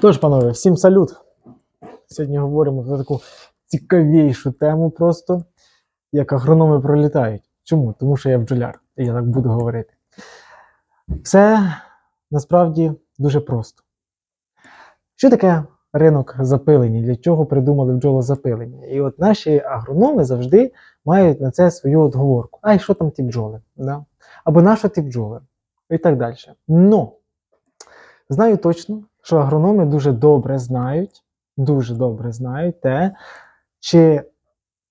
Тож, панове, всім салют. Сьогодні говоримо про таку цікавішу тему просто, як агрономи пролітають. Чому? Тому що я бджоляр, і я так буду говорити. Все насправді дуже просто. Що таке ринок запилення? Для чого придумали бджолозапилення? І от наші агрономи завжди мають на це свою отговорку. Ай, що там ті бджоли? Да? Або на що ті бджоли? І так далі. Но знаю точно, що агрономи дуже добре знають, дуже добре знають те, чи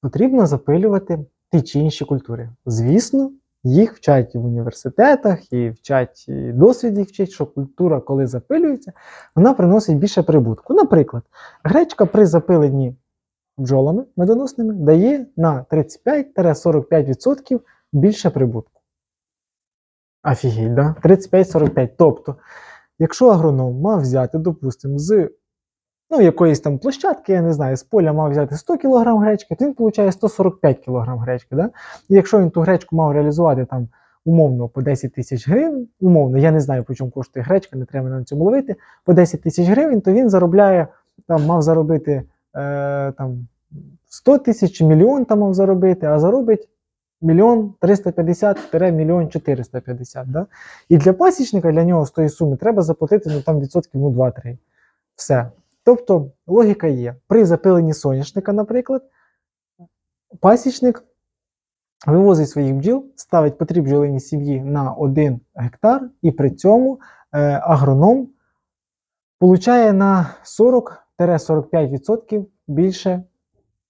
потрібно запилювати ті чи інші культури. Звісно, їх вчать в університетах, і вчать і досвід їх вчить, що культура, коли запилюється, вона приносить більше прибутку. Наприклад, гречка при запиленні бджолами медоносними дає на 35-45% більше прибутку. Офігеть, да? 35-45. Тобто, якщо агроном мав взяти, допустимо, з ну, якоїсь там площадки, я не знаю, з поля мав взяти 100 кг гречки, то він получає 145 кг гречки. Да? І якщо він ту гречку мав реалізувати там умовно по 10 тисяч гривень, умовно, я не знаю, по чому коштує гречка, не треба на цьому ловити, по 10 тисяч гривень, то він заробляє, там мав заробити е, там, 100 тисяч мільйон там мав заробити, а заробить мільйон 350-мільйон 450. Да? І для пасічника, для нього з тої суми треба заплатити ну, там відсотків ну, 2-3. Все. Тобто логіка є. При запиленні соняшника, наприклад, пасічник вивозить своїх бджіл, ставить по три бджолині сім'ї на 1 гектар, і при цьому е, агроном получає на 40-45% більше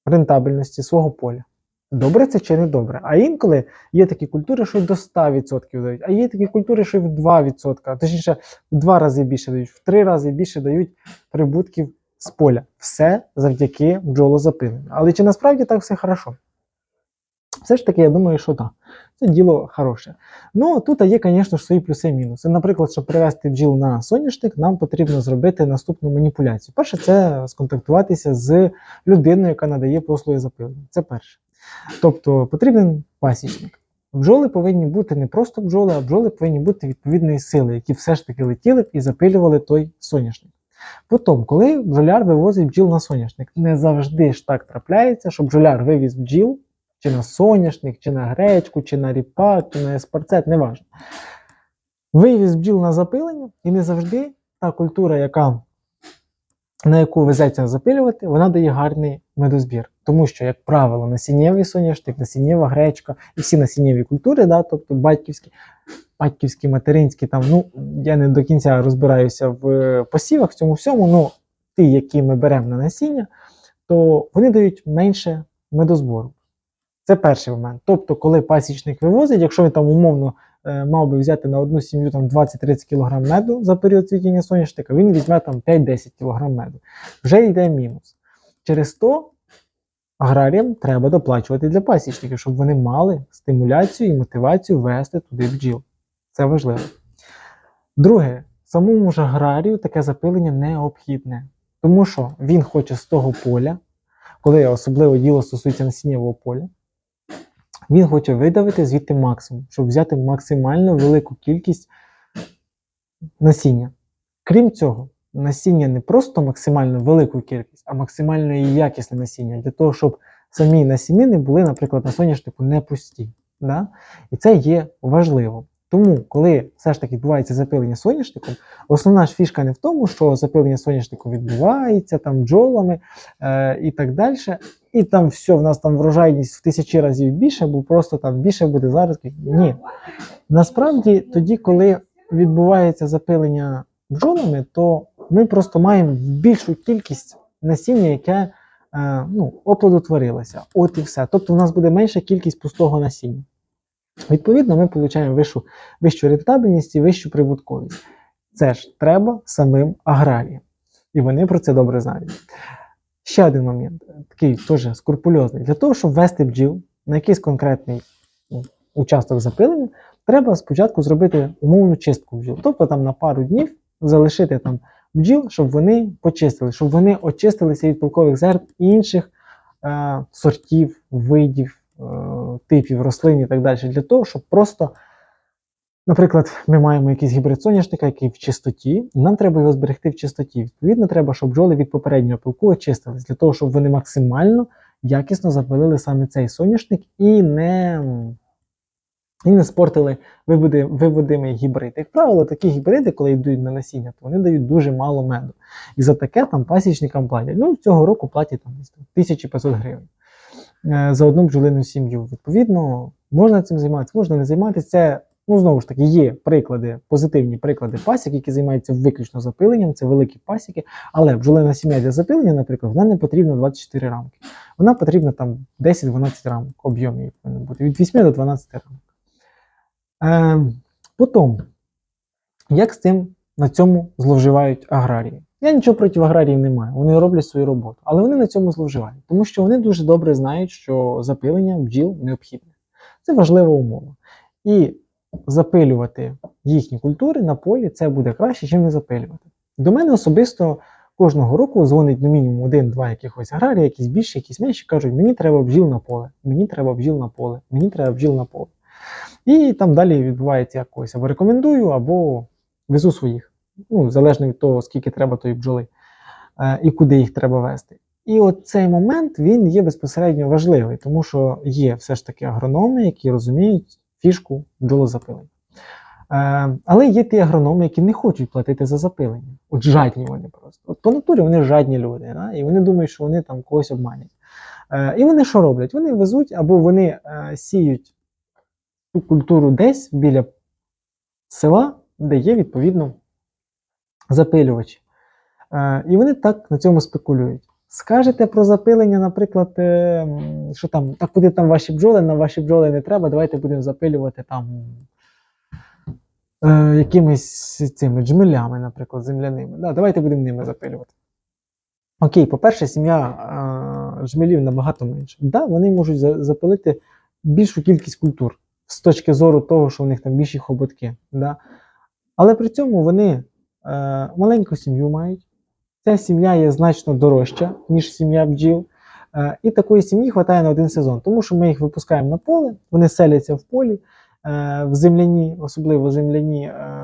рентабельності свого поля. Добре це чи не добре? А інколи є такі культури, що до 100% дають, а є такі культури, що в 2%, а точніше в 2 рази більше дають, в 3 рази більше дають прибутків з поля. Все завдяки бджолозапиленню. Але чи насправді так все хорошо? Все ж таки, я думаю, що так. Це діло хороше. Ну, тут є, звісно свої плюси і мінуси. Наприклад, щоб привести бджіл на соняшник, нам потрібно зробити наступну маніпуляцію. Перше, це сконтактуватися з людиною, яка надає послуги запилення. Це перше. Тобто потрібен пасічник. Бджоли повинні бути не просто бджоли, а бджоли повинні бути відповідної сили, які все ж таки летіли б і запилювали той соняшник. Потім, коли бджоляр вивозить бджіл на соняшник, не завжди ж так трапляється, що бджоляр вивіз бджіл чи на соняшник, чи на гречку, чи на ріпак, чи на еспарцет, неважно. Вивіз бджіл на запилення, і не завжди та культура, яка, на яку везеться запилювати, вона дає гарний медозбір. Тому що, як правило, насіннєвий соняшник, насіннєва гречка і всі насіннєві культури, да, тобто батьківські, батьківські, материнські, там, ну, я не до кінця розбираюся в посівах, в цьому всьому, ну, ті, які ми беремо на насіння, то вони дають менше медозбору. Це перший момент. Тобто, коли пасічник вивозить, якщо він там умовно е, мав би взяти на одну сім'ю там 20-30 кг меду за період цвітіння соняшника, він візьме там 5-10 кг меду. Вже йде мінус. Через то аграріям треба доплачувати для пасічників, щоб вони мали стимуляцію і мотивацію вести туди бджіл. Це важливо. Друге, самому ж аграрію таке запилення необхідне, тому що він хоче з того поля, коли особливо діло стосується насіннєвого поля, він хоче видавити звідти максимум, щоб взяти максимально велику кількість насіння. Крім цього, насіння не просто максимально велику кількість, а максимально якісне насіння, для того, щоб самі насінини були, наприклад, на соняшнику не пусті. Да? І це є важливо. Тому, коли все ж таки відбувається запилення соняшником, основна ж фішка не в тому, що запилення соняшнику відбувається там бджолами е, і так далі. І там все, в нас там врожайність в тисячі разів більше, бо просто там більше буде зараз. Ні. Насправді, тоді, коли відбувається запилення бджолами, то ми просто маємо більшу кількість насіння, яке е, ну, оплодотворилося. От і все. Тобто у нас буде менша кількість пустого насіння. Відповідно, ми отримуємо вищу, вищу рентабельність і вищу прибутковість. Це ж треба самим аграріям. І вони про це добре знають. Ще один момент, такий теж скрупульозний. Для того, щоб ввести бджіл на якийсь конкретний ну, участок запилення, треба спочатку зробити умовну чистку бджіл. Тобто там на пару днів залишити там бджіл, щоб вони почистили, щоб вони очистилися від пилкових зерн інших е, сортів, видів, е, типів рослин і так далі, для того, щоб просто Наприклад, ми маємо якийсь гібрид соняшника, який в чистоті, і нам треба його зберегти в чистоті. Відповідно, треба, щоб бджоли від попереднього пилку очистились, для того, щоб вони максимально якісно запилили саме цей соняшник і не, і не спортили виводи, виводимий гібрид. Як правило, такі гібриди, коли йдуть на насіння, то вони дають дуже мало меду. І за таке там пасічникам платять. Ну, цього року платять там 1500 гривень е, за одну бджолину сім'ю. Відповідно, можна цим займатися, можна не займатися. Це, ну, знову ж таки, є приклади, позитивні приклади пасік, які займаються виключно запиленням, це великі пасіки. Але бджолина сім'я для запилення, наприклад, вона не потрібна 24 рамки. Вона потрібна там 10-12 рамок об'єм її повинен бути від 8 до 12 рамок. Е, потім, як з цим на цьому зловживають аграрії? Я нічого проти аграріїв не маю, вони роблять свою роботу, але вони на цьому зловживають, тому що вони дуже добре знають, що запилення бджіл необхідне. Це важлива умова. І запилювати їхні культури на полі це буде краще, ніж не запилювати. До мене особисто кожного року дзвонить ну, мінімум один-два якихось аграрії, якісь більші, якісь менші, кажуть, мені треба бджіл на поле, мені треба бджіл на поле, мені треба бджіл на поле. І там далі відбувається якось або рекомендую, або везу своїх. Ну, залежно від того, скільки треба тої бджоли е, і куди їх треба вести. І от цей момент він є безпосередньо важливий, тому що є все ж таки агрономи, які розуміють фішку бджолозапилення. Е, але є ті агрономи, які не хочуть платити за запилення. От жадні вони просто. От по натурі вони жадні люди, да? і вони думають, що вони там когось обманять. Е, і вони що роблять? Вони везуть або вони сіють ту культуру десь біля села, де є відповідно запилювачі. Е, і вони так на цьому спекулюють. Скажете про запилення, наприклад, е, що там, так куди там ваші бджоли, на ваші бджоли не треба, давайте будемо запилювати там е, якимись цими джмелями, наприклад, земляними. Да, давайте будемо ними запилювати. Окей, по-перше, сім'я е, жмелів набагато менше. Да, вони можуть запилити більшу кількість культур з точки зору того, що у них там більші хоботки. Да? Але при цьому вони е, маленьку сім'ю мають. Ця сім'я є значно дорожча, ніж сім'я бджіл. Е, і такої сім'ї вистачає на один сезон, тому що ми їх випускаємо на поле, вони селяться в полі, е, в земляні, особливо земляні е,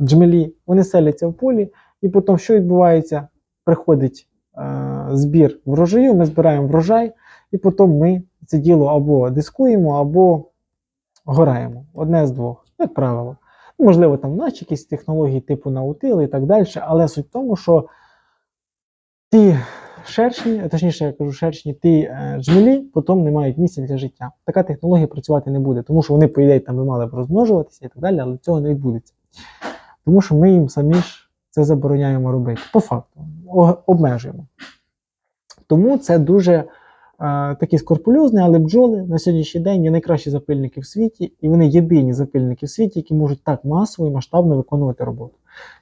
джмелі, вони селяться в полі, і потім що відбувається? Приходить е, збір врожаю, ми збираємо врожай, і потім ми це діло або дискуємо, або гораємо. Одне з двох, як правило. Ну, Можливо, там наші якісь технології типу наутили і так далі, але суть в тому, що ті шершні, точніше, я кажу, шершні, ті е, джмелі потім не мають місця для життя. Така технологія працювати не буде, тому що вони, по ідеї, там би мали б розмножуватися і так далі, але цього не відбудеться. Тому що ми їм самі ж це забороняємо робити. По факту, обмежуємо. Тому це дуже такі скорпульозні, але бджоли на сьогоднішній день є найкращі запильники в світі, і вони єдині запильники в світі, які можуть так масово і масштабно виконувати роботу.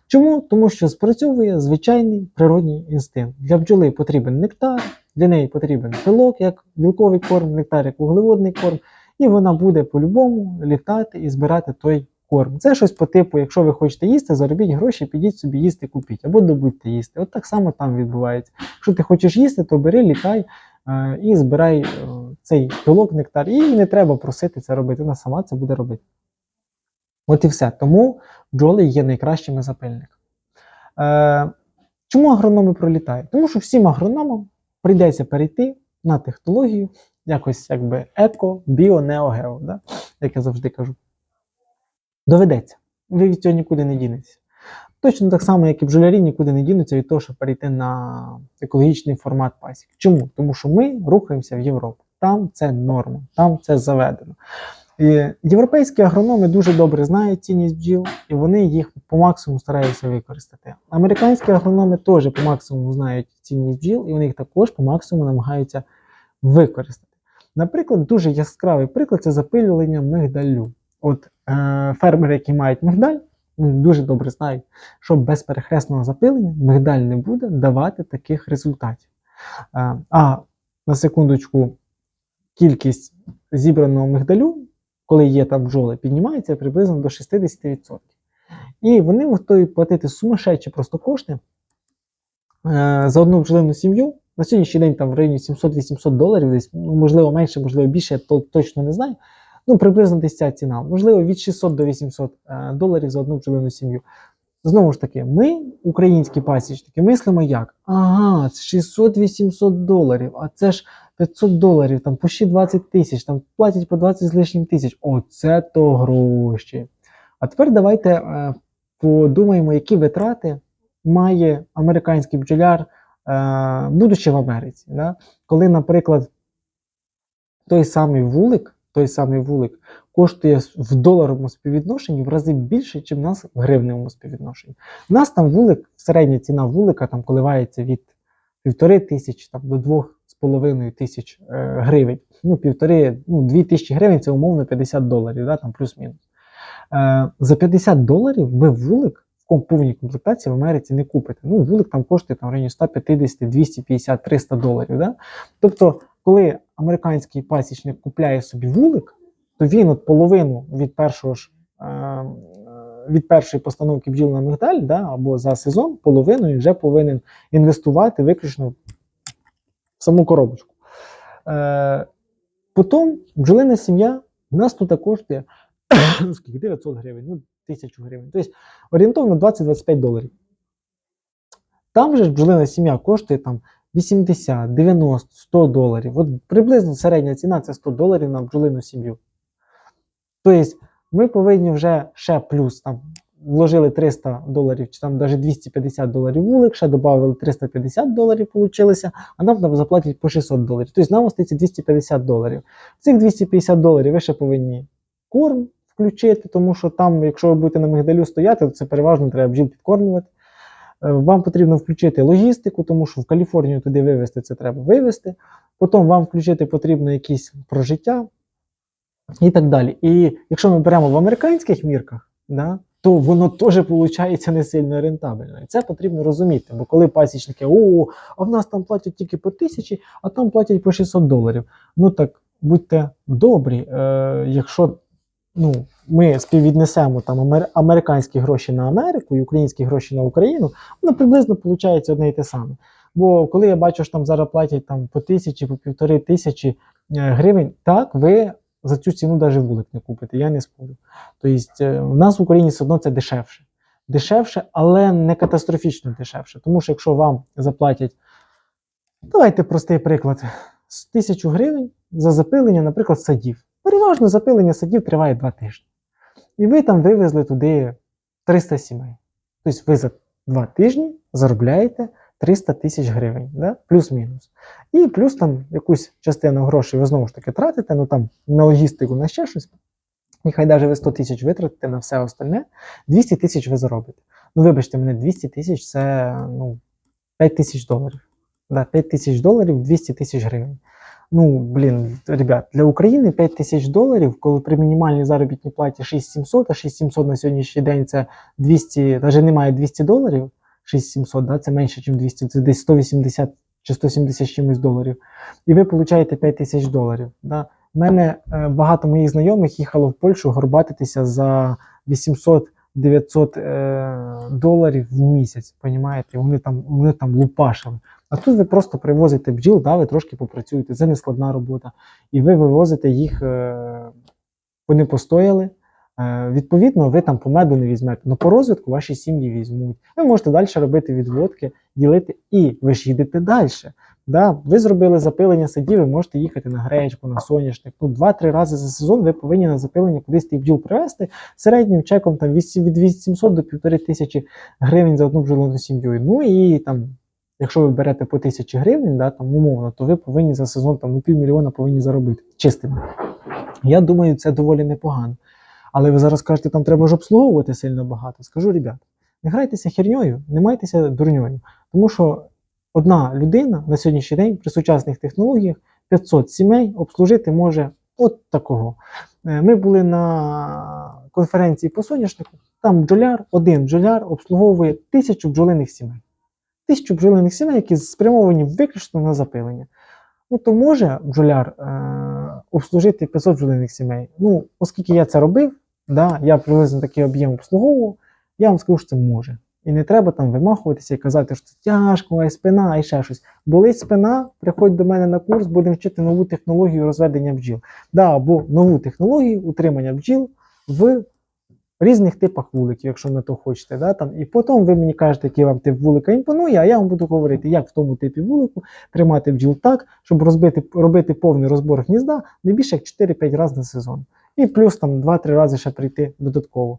Чому? Тому що спрацьовує звичайний природній інстинкт. Для бджоли потрібен нектар, для неї потрібен пилок як білковий корм, нектар як вуглеводний корм, і вона буде по-любому літати і збирати той корм. Це щось по типу, якщо ви хочете їсти, заробіть гроші, підіть собі їсти, купіть, або добудьте їсти. От так само там відбувається. Якщо ти хочеш їсти, то бери, літай е, і збирай е, цей пилок, нектар. І не треба просити це робити, вона сама це буде робити. От і все. Тому бджоли є найкращими запильниками. Е, чому агрономи пролітають? Тому що всім агрономам прийдеться перейти на технологію якось якби еко, біо, неогео, да? як я завжди кажу. Доведеться. Ви від цього нікуди не дінетеся. Точно так само, як і бджолярі нікуди не дінуться від того, щоб перейти на екологічний формат пасік. Чому? Тому що ми рухаємося в Європу. Там це норма, там це заведено. І європейські агрономи дуже добре знають цінність бджіл, і вони їх по максимуму стараються використати. Американські агрономи теж по максимуму знають цінність бджіл, і вони їх також по максимуму намагаються використати. Наприклад, дуже яскравий приклад це запилювання мигдалю. От е, фермери, які мають мигдаль, дуже добре знають, що без перехресного запилення мигдаль не буде давати таких результатів. Е, а на секундочку, кількість зібраного мигдалю, коли є там бджоли, піднімається приблизно до 60%. І вони готові платити сумасшедші просто кошти е, за одну бджолину сім'ю. На сьогоднішній день там в районі 700-800 доларів, десь, ну, можливо, менше, можливо, більше, я то- точно не знаю. Ну, приблизно десь ця ціна. Можливо, від 600 до 800 е, доларів за одну бджолину сім'ю. Знову ж таки, ми, українські пасічники, мислимо як? Ага, 600-800 доларів, а це ж 500 доларів, там почти 20 тисяч, там платять по 20 з лишнім тисяч. Оце то гроші. А тепер давайте е, подумаємо, які витрати має американський бджоляр, е, будучи в Америці. Коли, наприклад, той самий вулик, той самий вулик коштує в доларовому співвідношенні в рази більше, ніж в нас в гривневому співвідношенні. У нас там вулик, середня ціна вулика там коливається від півтори тисячі там, до двох з половиною тисяч е, гривень. Ну, півтори, ну, дві тисячі гривень це умовно 50 доларів, да, там плюс-мінус. Е, за 50 доларів ви вулик в повній комплектації в Америці не купите. Ну, вулик там коштує там, в районі 150, 250, 300 доларів. Да? Тобто, коли американський пасічник купляє собі вулик, то він от половину від першого ж. е, Від першої постановки бджіл на мигдаль, да, або за сезон, половину він вже повинен інвестувати виключно в саму коробочку. Е, потім бджолина сім'я в нас тут коштує ну, скільки, 900 гривень, ну, 1000 гривень. Тобто орієнтовно 20-25 доларів. Там же бджолина сім'я коштує там 80, 90, 100 доларів. От приблизно середня ціна це 100 доларів на бджолину сім'ю. Тобто ми повинні вже ще плюс там вложили 300 доларів, чи там навіть 250 доларів вулик, ще додали 350 доларів, получилося, а нам там заплатять по 600 доларів. Тобто нам остається 250 доларів. Цих 250 доларів ви ще повинні корм включити, тому що там, якщо ви будете на мигдалю стояти, то це переважно треба бджіл підкормлювати. Е, Вам потрібно включити логістику, тому що в Каліфорнію туди вивезти це треба вивезти. Потім вам включити потрібно якісь прожиття і так далі. І якщо ми беремо в американських мірках, да, то воно теж виходить не сильно рентабельно. І це потрібно розуміти. Бо коли пасічники, о, а в нас там платять тільки по тисячі, а там платять по 600 доларів. Ну так будьте добрі, е, якщо ну, ми співвіднесемо там американські гроші на Америку і українські гроші на Україну, воно приблизно виходить одне і те саме. Бо коли я бачу, що там зараз платять там по тисячі, по півтори тисячі е, гривень, так ви за цю ціну навіть вулик не купите, я не спорю. Тобто е, в нас в Україні все одно це дешевше. Дешевше, але не катастрофічно дешевше. Тому що якщо вам заплатять, давайте простий приклад, тисячу гривень за запилення, наприклад, садів. Переважно запилення садів триває два тижні. І ви там вивезли туди 300 сімей. Тобто ви за два тижні заробляєте 300 тисяч гривень, да? плюс-мінус. І плюс там якусь частину грошей ви знову ж таки тратите, ну там на логістику, на ще щось. І хай навіть ви 100 тисяч витратите на все остальне, 200 тисяч ви заробите. Ну, вибачте мене, 200 тисяч це ну, 5 тисяч доларів. Да, 5 тисяч доларів, 200 тисяч гривень. Ну, блін, ребят, для України 5 тисяч доларів, коли при мінімальній заробітній платі 6700, а 6700 на сьогоднішній день це 200, навіть немає 200 доларів, 6700, да, це менше, ніж 200, це десь 180 чи 170 з чимось доларів. І ви получаєте 5 тисяч доларів. Да. У мене е, багато моїх знайомих їхало в Польщу горбатитися за 800-900 е, доларів в місяць. Понімаєте? Вони там, вони там лупашили. А тут ви просто привозите бджіл, да, ви трошки попрацюєте, це не складна робота. І ви вивозите їх, е, вони постояли. Е, відповідно, ви там по меду не візьмете. але по розвитку ваші сім'ї візьмуть. Ви можете далі робити відводки, ділити, і ви ж їдете далі. Да? Ви зробили запилення садів, ви можете їхати на гречку, на соняшник. Ну, два-три рази за сезон ви повинні на запилення кудись тих бджіл привезти середнім чеком там, від 800 до 1500 гривень за одну бджолину сім'ю. Ну і там якщо ви берете по тисячі гривень, да, там умовно, то ви повинні за сезон там ну, півмільйона повинні заробити чистими. Я думаю, це доволі непогано. Але ви зараз кажете, там треба ж обслуговувати сильно багато. Скажу, ребят, не грайтеся херньою, не майтеся дурньою. Тому що одна людина на сьогоднішній день при сучасних технологіях 500 сімей обслужити може от такого. Е, Ми були на конференції по соняшнику, там бджоляр, один бджоляр обслуговує тисячу бджолиних сімей тисячу бджолиних сімей, які спрямовані виключно на запилення. Ну, то може бджоляр е- обслужити 500 бджолиних сімей. Ну, оскільки я це робив, да, я приблизно такий об'єм обслуговував, я вам скажу, що це може. І не треба там вимахуватися і казати, що це тяжко, а спина і ще щось. Болить спина, приходь до мене на курс, будемо вчити нову технологію розведення бджіл. Да, або нову технологію утримання бджіл в різних типах вуликів, якщо на то хочете. Да, там. І потім ви мені кажете, який вам тип вулика імпонує, а я вам буду говорити, як в тому типі вулику тримати бджіл так, щоб розбити, робити повний розбор гнізда не більше як 4-5 разів на сезон. І плюс там 2-3 рази ще прийти додатково.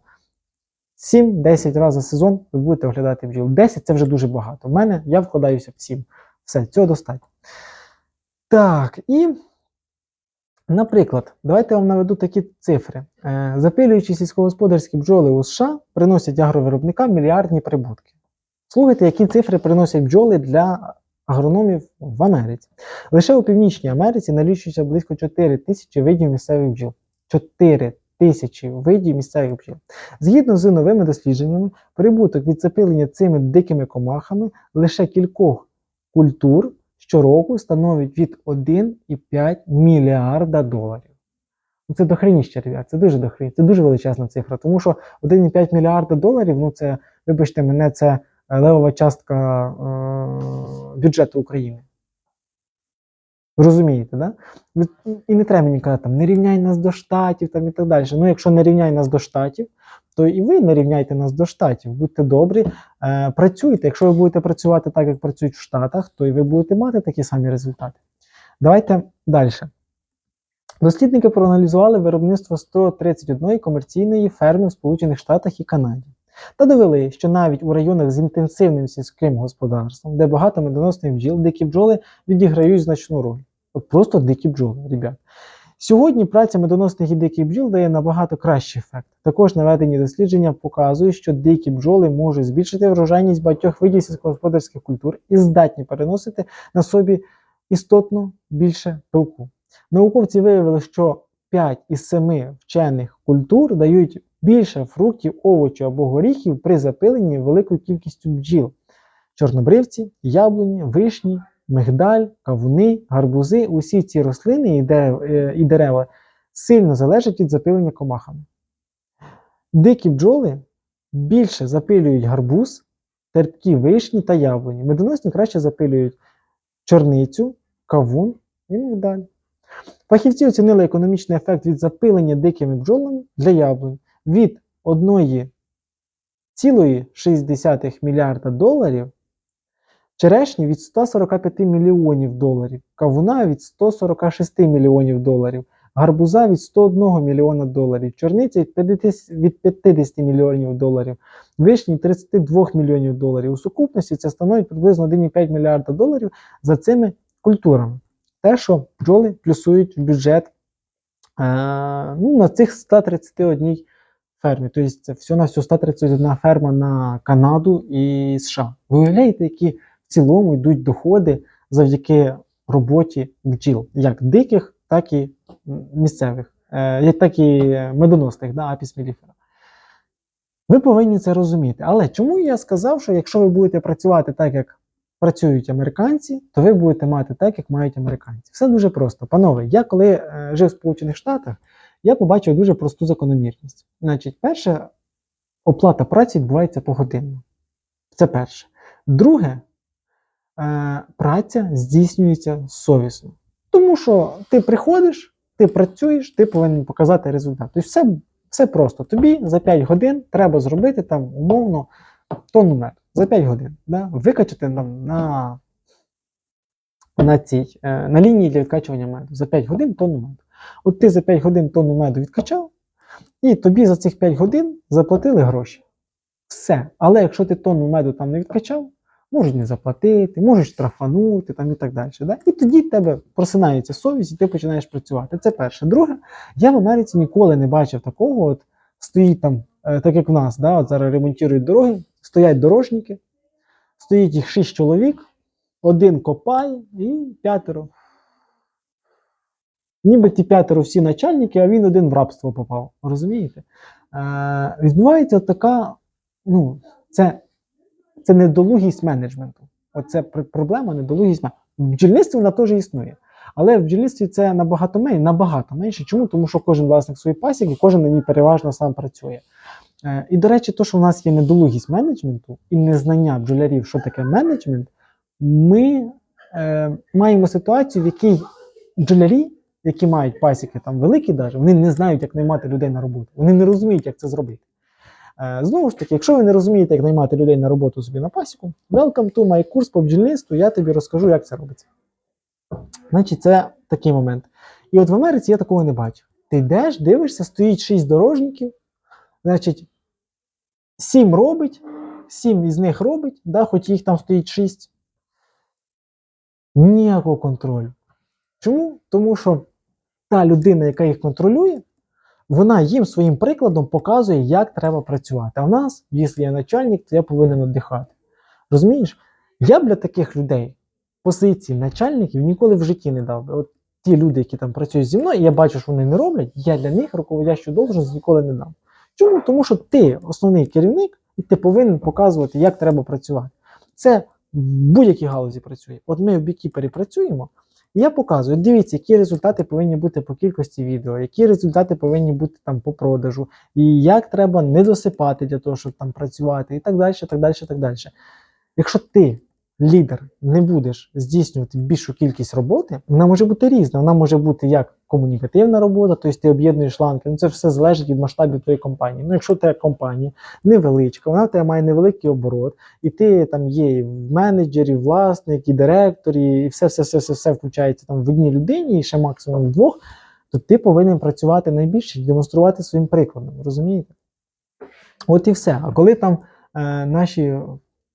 7-10 разів за сезон ви будете оглядати бджіл. 10 це вже дуже багато. У мене я вкладаюся в 7. Все, цього достатньо. Так, і, наприклад, давайте вам наведу такі цифри. Е, Запилюючи сільськогосподарські бджоли у США, приносять агровиробникам мільярдні прибутки. Слухайте, які цифри приносять бджоли для агрономів в Америці. Лише у Північній Америці налічується близько 4 тисячі видів місцевих бджіл. 4 тисячі видів місцевих бджіл. Згідно з новими дослідженнями, прибуток від запилення цими дикими комахами лише кількох культур щороку становить від 1,5 мільярда доларів. Ну, Це дохреніще, ребят, це дуже дохрені, це дуже величезна цифра, тому що 1,5 мільярда доларів, ну це, вибачте мене, це е, левова частка е- бюджету України. Розумієте, да? І не треба мені казати, там, не рівняй нас до штатів там, і так далі. Ну, якщо не рівняй нас до штатів, то і ви не рівняйте нас до штатів. Будьте добрі, е, працюйте. Якщо ви будете працювати так, як працюють в Штатах, то і ви будете мати такі самі результати. Давайте далі. Дослідники проаналізували виробництво 131 комерційної ферми в Сполучених Штатах і Канаді. Та довели, що навіть у районах з інтенсивним сільським господарством, де багато медоносних бджіл, дикі бджоли відіграють значну роль. Просто дикі бджоли, ребят. Сьогодні праця медоносних і диких бджіл дає набагато кращий ефект. Також наведені дослідження показують, що дикі бджоли можуть збільшити врожайність багатьох видів сільськогосподарських культур і здатні переносити на собі істотно більше пилку. Науковці виявили, що 5 із 7 вчених культур дають більше фруктів, овочів або горіхів при запиленні великою кількістю бджіл. Чорнобривці, яблуні, вишні, мигдаль, кавуни, гарбузи усі ці рослини і дерев- е, і дерева сильно залежать від запилення комахами. Дикі бджоли більше запилюють гарбуз, терпкі вишні та яблуні. Медоносні краще запилюють чорницю, кавун і мигдаль. Фахівці оцінили економічний ефект від запилення дикими бджолами для яблунь від 1,6 мільярда доларів, черешні від 145 мільйонів доларів, кавуна від 146 мільйонів доларів, гарбуза від 101 мільйона доларів, 50, від 50 мільйонів доларів, вишні від 32 мільйонів доларів. У сукупності це становить приблизно 1,5 мільярда доларів за цими культурами. Те, що бджоли плюсують в бюджет е, ну, на цих 131 фермі. Тобто це все на всю 131 ферма на Канаду і США. Ви уявляєте, які в цілому йдуть доходи завдяки роботі бджіл, як диких, так і місцевих, е, так і медоносних, да, апіс меліфера. Ви повинні це розуміти. Але чому я сказав, що якщо ви будете працювати так, як працюють американці, то ви будете мати так, як мають американці. Все дуже просто. Панове, я коли е, жив в Сполучених Штатах, я побачив дуже просту закономірність. Значить, перше, оплата праці відбувається погодинно. Це перше. Друге, праця здійснюється совісно. Тому що ти приходиш, ти працюєш, ти повинен показати результат. Тобто все, все просто. Тобі за 5 годин треба зробити там умовно тонну меду. За 5 годин. Да? Викачати там на, на, цій, е, на лінії для відкачування меду. За 5 годин тонну меду. От ти за 5 годин тонну меду відкачав, і тобі за цих 5 годин заплатили гроші. Все. Але якщо ти тонну меду там не відкачав, можуть не заплатити, можуть штрафанути там і так далі. Да? І тоді в тебе просинається совість, і ти починаєш працювати. Це перше. Друге, я в Америці ніколи не бачив такого. От стоїть там, е, так як в нас, да, от зараз ремонтують дороги, стоять дорожники, стоїть їх 6 чоловік, один копає і п'ятеро. Ніби ті п'ятеро всі начальники, а він один в рабство попав. Розумієте? Е, відбувається така, ну, це, це недолугість менеджменту. Оце проблема недолугість менеджменту. В бджільництві вона теж існує. Але в бджільництві це набагато менше, набагато менше. Чому? Тому що кожен власник своєї пасіки, кожен на ній переважно сам працює. Е, І, до речі, то, що у нас є недолугість менеджменту і незнання бджолярів, що таке менеджмент, ми е, маємо ситуацію, в якій бджолярі, які мають пасіки там великі, даже, вони не знають, як наймати людей на роботу. Вони не розуміють, як це зробити. Е, знову ж таки, якщо ви не розумієте, як наймати людей на роботу собі на пасіку, welcome to my курс по бджільництву, я тобі розкажу, як це робиться. Значить, це такий момент. І от в Америці я такого не бачу. Ти йдеш, дивишся, стоїть шість дорожників, значить, сім робить, сім із них робить, да, хоч їх там стоїть шість. Ніякого контролю. Чому? Тому що та людина, яка їх контролює, вона їм своїм прикладом показує, як треба працювати. А в нас, якщо я начальник, то я повинен віддихати. Розумієш? Я б для таких людей позиції начальників ніколи в житті не дав би. От ті люди, які там працюють зі мною, я бачу, що вони не роблять, я для них руководящу должність ніколи не дам. Чому? Тому що ти основний керівник, і ти повинен показувати, як треба працювати. Це в будь-якій галузі працює. От ми в бікіпері працюємо, і я показую, дивіться, які результати повинні бути по кількості відео, які результати повинні бути там по продажу, і як треба не досипати для того, щоб там працювати, і так далі, так далі, так далі. Якщо ти, лідер, не будеш здійснювати більшу кількість роботи, вона може бути різна. Вона може бути як комунікативна робота, тобто ти об'єднуєш ланки. Ну це все залежить від масштабів твоєї компанії. Ну, якщо твоя компанія невеличка, вона в тебе має невеликий оборот, і ти там є і менеджер, і власник, і директор, і все, все, все, все, все включається там в одній людині, і ще максимум двох, то ти повинен працювати найбільше і демонструвати своїм прикладом. Розумієте? От і все. А коли там е, наші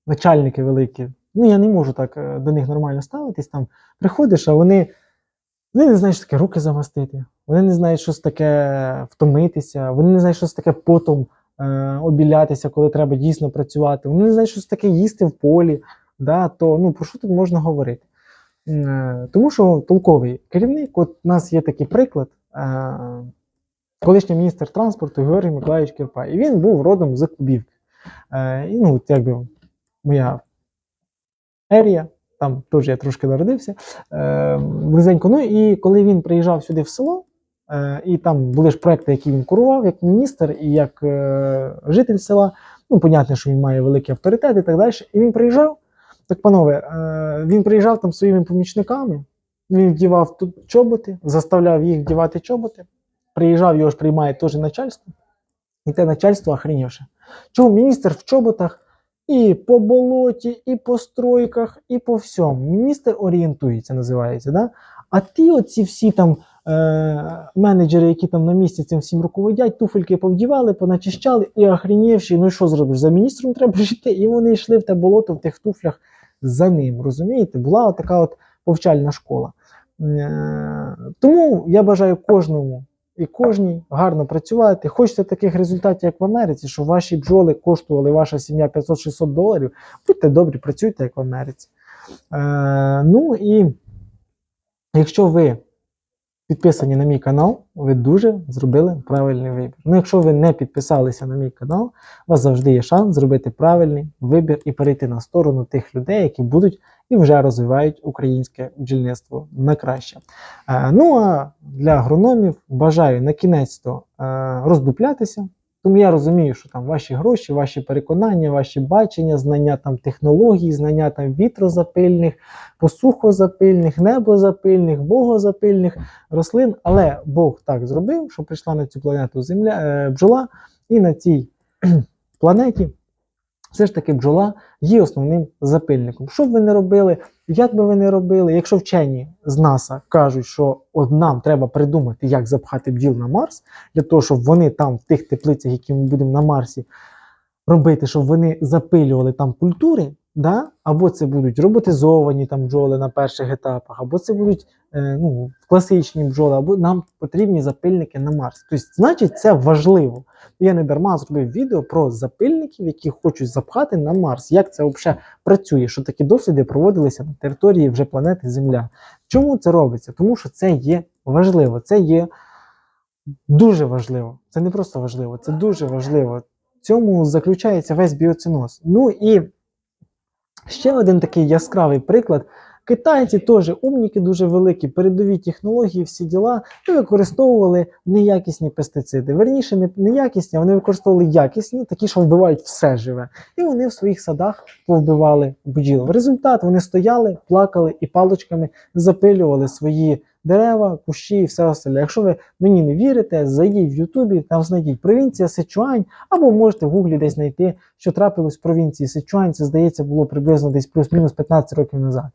начальники великі, ну я не можу так е, до них нормально ставитись, там приходиш, а вони, вони не знають, що таке руки замастити, вони не знають, що таке втомитися, вони не знають, що таке потом е, обілятися, коли треба дійсно працювати, вони не знають, що таке їсти в полі. Да, то ну, про що тут можна говорити? Е, тому що толковий керівник, от у нас є такий приклад. Е, колишній міністр транспорту Георгій Миколаївич Кирпа. І він був родом з Кубівки. Е, і, ну, якби моя ерія, там теж я трошки народився е, близенько. Ну і коли він приїжджав сюди в село, е, і там були ж проекти, які він курував як міністр і як е, житель села. Ну, понятно, що він має великий авторитет і так далі. І він приїжджав. Так, панове, він приїжджав там своїми помічниками, він вдівав тут чоботи, заставляв їх вдівати чоботи. Приїжджав, його ж приймає теж начальство. І те начальство охренівше. Чому міністр в чоботах і по болоті, і по стройках, і по всьому. Міністр орієнтується, називається. Да? А ті оці всі там е- менеджери, які там на місці цим всім руководять, туфельки повдівали, поначищали і охренівші, ну і що зробиш? За міністром треба жити, і вони йшли в те болото в тих туфлях за ним. Розумієте? Була така от повчальна школа. Е- тому я бажаю кожному і кожній гарно працювати. Хочете таких результатів, як в Америці, що ваші бджоли коштували ваша сім'я 500-600 доларів. Будьте добрі, працюйте як в Америці. Е, ну і якщо ви підписані на мій канал, ви дуже зробили правильний вибір. Ну, якщо ви не підписалися на мій канал, у вас завжди є шанс зробити правильний вибір і перейти на сторону тих людей, які будуть і вже розвивають українське бджільництво на краще. Е, ну а для агрономів бажаю на кінець то е, роздуплятися. Тому я розумію, що там ваші гроші, ваші переконання, ваші бачення, знання там технологій, знання там вітрозапильних, посухозапильних, небозапильних, богозапильних рослин. Але Бог так зробив, що прийшла на цю планету земля, е, бджола, і на цій планеті все ж таки бджола є основним запильником. Що б ви не робили, як би ви не робили, якщо вчені з НАСА кажуть, що от нам треба придумати, як запхати бджіл на Марс, для того, щоб вони там, в тих теплицях, які ми будемо на Марсі, робити, щоб вони запилювали там культури, да? або це будуть роботизовані там бджоли на перших етапах, або це будуть ну, класичні бджоли, або нам потрібні запильники на Марс. Тобто, значить, це важливо. Я не дарма зробив відео про запильників, які хочуть запхати на Марс. Як це взагалі працює? Що такі досліди проводилися на території вже планети Земля. Чому це робиться? Тому що це є важливо, це є дуже важливо. Це не просто важливо, це дуже важливо. Цьому заключається весь біоциноз. Ну і ще один такий яскравий приклад Китайці теж умніки дуже великі, передові технології, всі діла, і використовували неякісні пестициди. Верніше, не неякісні, а вони використовували якісні, такі, що вбивають все живе. І вони в своїх садах повбивали бджіл. Результат вони стояли, плакали і паличками запилювали свої дерева, кущі і все остальне. Якщо ви мені не вірите, зайдіть в Ютубі, там знайдіть провінція Сичуань, або можете в Гуглі десь знайти, що трапилось в провінції Сичуань. Це здається було приблизно десь плюс-мінус 15 років назад.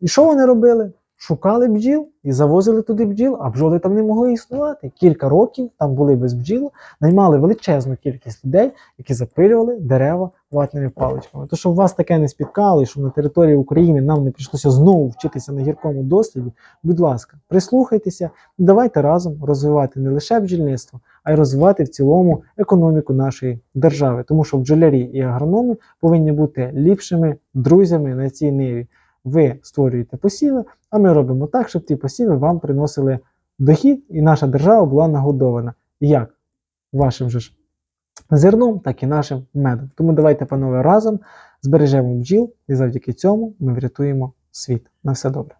І що вони робили? Шукали бджіл і завозили туди бджіл, а бджоли там не могли існувати. Кілька років там були без бджіл, наймали величезну кількість людей, які запилювали дерева ватними паличками. То, щоб вас таке не спіткало, і щоб на території України нам не прийшлося знову вчитися на гіркому досліді, будь ласка, прислухайтеся, давайте разом розвивати не лише бджільництво, а й розвивати в цілому економіку нашої держави. Тому що бджолярі і агрономи повинні бути ліпшими друзями на цій ниві. Ви створюєте посіви, а ми робимо так, щоб ті посіви вам приносили дохід, і наша держава була нагодована. Як вашим же ж зерном, так і нашим медом. Тому давайте, панове, разом збережемо бджіл, і завдяки цьому ми врятуємо світ. На все добре.